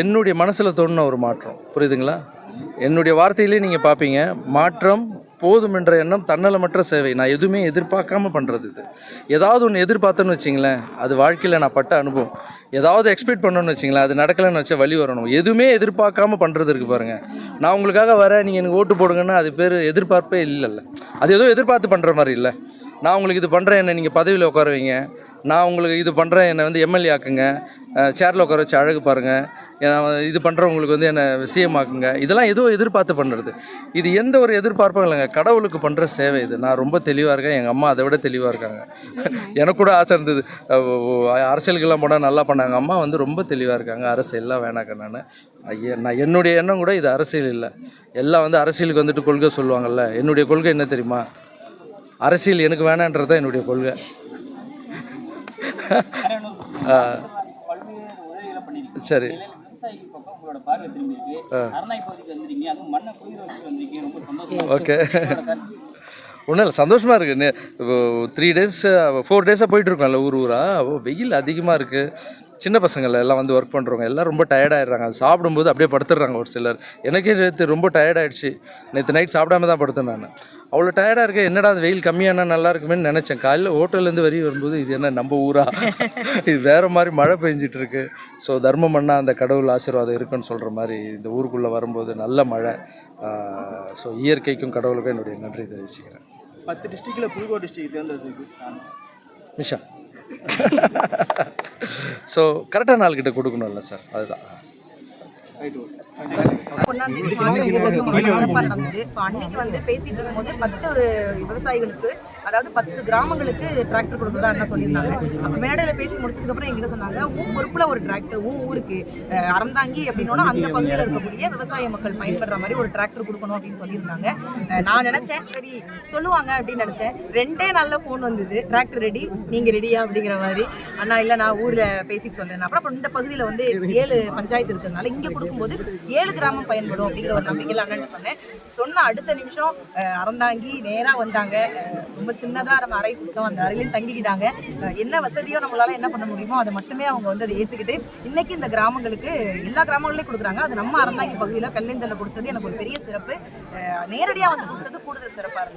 என்னுடைய மனசில் தோணுன ஒரு மாற்றம். புரியுதுங்களா? என்னுடைய வார்த்தையிலே நீங்கள் பார்ப்பீங்க மாற்றம் போதும் என்ற எண்ணம் தன்னலமற்ற சேவை. நான் எதுவுமே எதிர்பார்க்காம பண்ணுறது இது. ஏதாவது ஒன்று எதிர்பார்த்தேன்னு வச்சிங்களேன் அது வாழ்க்கையில் நான் பட்ட அனுபவம். ஏதாவது எக்ஸ்பெக்ட் பண்ணணும்னு வச்சிங்களேன் அது நடக்கலைன்னு வச்சா வழி வரணும். எதுவுமே எதிர்பார்க்காம பண்ணுறது இருக்குது பாருங்கள் நான் உங்களுக்காக வரேன் நீங்கள் எனக்கு ஓட்டு போடுங்கன்னா அது பேர் எதிர்பார்ப்பே இல்லைல்ல. அது ஏதோ எதிர்பார்த்து பண்ணுற மாதிரி இல்லை. நான் உங்களுக்கு இது பண்ணுறேன் என்னை நீங்கள் பதவியில் உட்காருவீங்க. நான் உங்களுக்கு இது பண்ணுறேன் என்னை வந்து எம்எல்ஏ ஆக்குங்க. சேரில் உட்கார வச்சு அழகு பாருங்கள் இது பண்ணுறவங்களுக்கு வந்து என்னை சிஎம் ஆக்குங்க இதெல்லாம் ஏதோ எதிர்பார்த்து பண்ணுறது இது எந்த ஒரு எதிர்பார்ப்பும் இல்லைங்க. கடவுளுக்கு பண்ணுற சேவை இது. நான் ரொம்ப தெளிவாக இருக்கேன். எங்கள் அம்மா அதை விட தெளிவாக இருக்காங்க. எனக்கு கூட ஆசை இருந்தது. அரசியலுக்கெல்லாம் போனால் நல்லா பண்ணாங்க. அம்மா வந்து ரொம்ப தெளிவாக இருக்காங்க. அரசியல்லாம் வேணாக்க நான். ஐயா நான் என்னுடைய எண்ணம் கூட இது அரசியல் இல்லை. எல்லாம் வந்து அரசியலுக்கு வந்துட்டு கொள்கை சொல்லுவாங்கல்ல. என்னுடைய கொள்கை என்ன தெரியுமா? அரசியல் எனக்கு வேணான்றது தான் என்னுடைய கொள்கை. சரி. ஓகே. ஒன்றும் இல்லை சந்தோஷமாக இருக்குது த்ரீ டேஸ் ஃபோர் டேஸாக போயிட்டுருக்கோம்ல ஊர் ஊராக வெயில் அதிகமாக இருக்குது சின்ன பசங்கள் எல்லாம் வந்து ஒர்க் பண்ணுறவங்க எல்லாம் ரொம்ப டயர்டாயிடுறாங்க அது சாப்பிடும்போது அப்படியே படுத்துடுறாங்க ஒரு சிலர். எனக்கே நேற்று ரொம்ப டயர்டாயிடுச்சு நேற்று நைட் சாப்பிடாம தான் படுத்தேன் நான். அவ்வளோ டயர்டாக இருக்கேன் என்னடா அது வெயில் கம்மியானா நல்லா இருக்குமேன்னு நினச்சேன். காலையில் ஹோட்டல்லேருந்து வரி வரும்போது இது என்ன நம்ம ஊரா? இது வேறு மாதிரி மழை பெஞ்சிட்டு இருக்கு. ஸோ தர்மம் பண்ணால் அந்த கடவுள் ஆசீர்வாதம் இருக்குன்னு சொல்கிற மாதிரி இந்த ஊருக்குள்ளே வரும்போது நல்ல மழை. ஸோ இயற்கைக்கும் கடவுளுக்கும் என்னுடைய நன்றி தெரிவிச்சுக்கிறேன். பத்து டிஸ்ட்ரிக்ட்ல புதுக்கோட்டை டிஸ்ட்ரிக்ட் தேர்ந்தெடுத்துருக்கு மிஷா ஸோ கரெக்டான ஆள்கிட்ட கொடுக்கணும்ல சார் அதுதான். ஒன்னாம் தேதி சிறப்பாக நடந்தது ஸோ அன்னைக்கு வந்து பேசிட்டு இருக்கும்போது பத்து விவசாயிகளுக்கு அதாவது பத்து கிராமங்களுக்கு டிராக்டர் கொடுக்குறதா அண்ணா சொல்லியிருந்தாங்க. அப்போ மேடையில் பேசி முடிச்சதுக்கு அப்புறம் எங்கிட்ட சொன்னாங்க ஊ பொறுப்பில் ஒரு டிராக்டர் ஊ ஊருக்கு அறந்தாங்கி அப்படின்னோட அந்த பகுதியில் இருக்கக்கூடிய விவசாய மக்கள் பயன்படுற மாதிரி ஒரு டிராக்டர் கொடுக்கணும் அப்படின்னு சொல்லியிருந்தாங்க. நான் நினைச்சேன் சரி சொல்லுவாங்க அப்படின்னு நினைச்சேன். ரெண்டே நல்ல ஃபோன் வந்தது டிராக்டர் ரெடி நீங்கள் ரெடியா அப்படிங்கிற மாதிரி. அண்ணா இல்லை நான் ஊரில் பேசிட்டு சொல்றேன். அப்புறம் அப்புறம் இந்த பகுதியில் வந்து ஏழு பஞ்சாயத்து இருக்கிறதுனால இங்கே கொடுக்கும்போது ஏழு கிராமம் பயன்படும் அப்படிங்கிற ஒரு நம்பிக்கையில் அண்ணன் சொன்னேன். சொன்ன அடுத்த நிமிஷம் அறந்தாங்கி நேராக வந்தாங்க. ரொம்ப சின்னதாக நம்ம அறை கொடுத்தோம். அந்த அறையிலையும் தங்கிக்கிட்டாங்க. என்ன வசதியோ நம்மளால என்ன பண்ண முடியுமோ அதை மட்டுமே அவங்க வந்து அதை ஏற்றுக்கிட்டு இன்னைக்கு இந்த கிராமங்களுக்கு எல்லா கிராமங்களையும் கொடுக்குறாங்க. அது நம்ம அறந்தாங்கி பகுதியில் கல்லிந்தலில் கொடுத்தது எனக்கு ஒரு பெரிய சிறப்பு. நேரடியாக வந்து கொடுத்தது கூடுதல் சிறப்பாக இருந்தது.